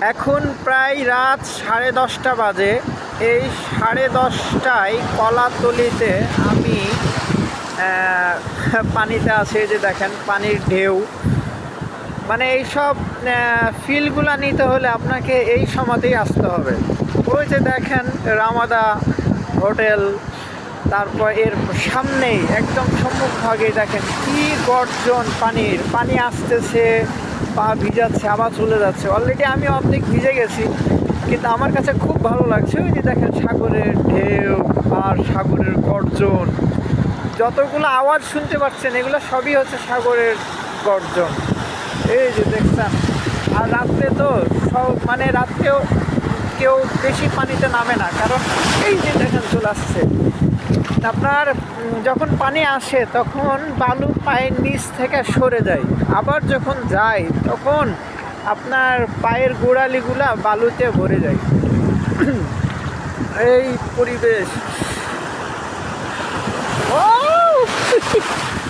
এখন প্রায় রাত সাড়ে দশটা বাজে। এই সাড়ে দশটায় কলাতলিতে আমি পানিতে আছে যে দেখেন, পানির ঢেউ। মানে এইসব ফিলগুলো নিতে হলে আপনাকে এই সময়তেই আসতে হবে। ওই যে দেখেন, রামাদা হোটেল, তারপর এর সামনেই, একদম সম্মুখভাগেই দেখেন, কি গর্জন পানির। পানি আসতেছে পা ভিজাচ্ছে আবার চলে যাচ্ছে। অলরেডি আমি অর্ধেক ভিজে গেছি, কিন্তু আমার কাছে খুব ভালো লাগছে ওই যে দেখেন সাগরের ঢেউ আর সাগরের গর্জন। যতগুলো আওয়াজ শুনতে পাচ্ছেন, এগুলো সবই হচ্ছে সাগরের গর্জন। এই যে দেখছেন, আর রাত্রে তো সব মানে রাত্রেও কেউ বেশি পানিতে নামে না, কারণ এই যে আসছে। আপনার যখন পানি আসে, তখন বালু পায়ের নিচ থেকে সরে যায়। আবার যখন যায়, তখন আপনার পায়ের গোড়ালিগুলা বালুতে ভরে যায়। এই পরিবেশ। ও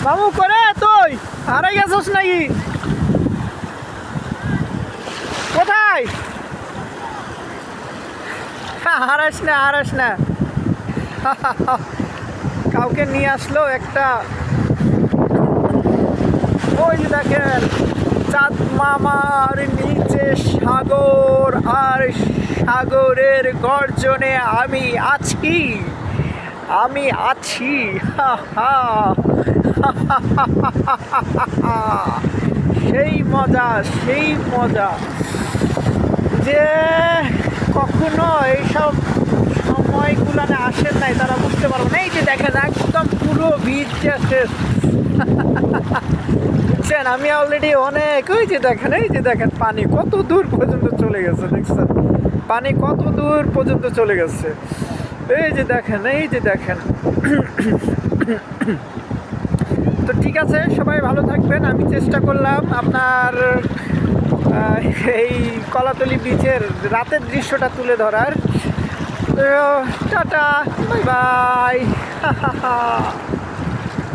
মামু করে তুই? হারাই গেছিস নাকি? কোথায়? হারাস না হারাস না। কাউকে নিয়ে আসলো একটা। ওই দেখেন, চাঁদ মামার নিচে সাগর, আর সাগরের গর্জনে আমি আছি। আমি আছি। সেই মজা সেই মজা। যে কখনো এইসব সময়গুলানে আসেন নাই, তারা বুঝতে পারব না। এই যে দেখেন একদম পুরো বীজ শেষ বুঝছেন, আমি অলরেডি অনেক, ওই যে দেখেন, এই যে দেখেন, পানি কত দূর পর্যন্ত চলে গেছে, দেখছেন? পানি কত দূর পর্যন্ত চলে গেছে। এই যে দেখেন, এই যে দেখেন। তো ঠিক আছে, সবাই ভালো থাকবেন, আমি চেষ্টা করলাম আপনার এই কলাতলি বিচের রাতের দৃশ্যটা তুলে ধরার। Tata bye bye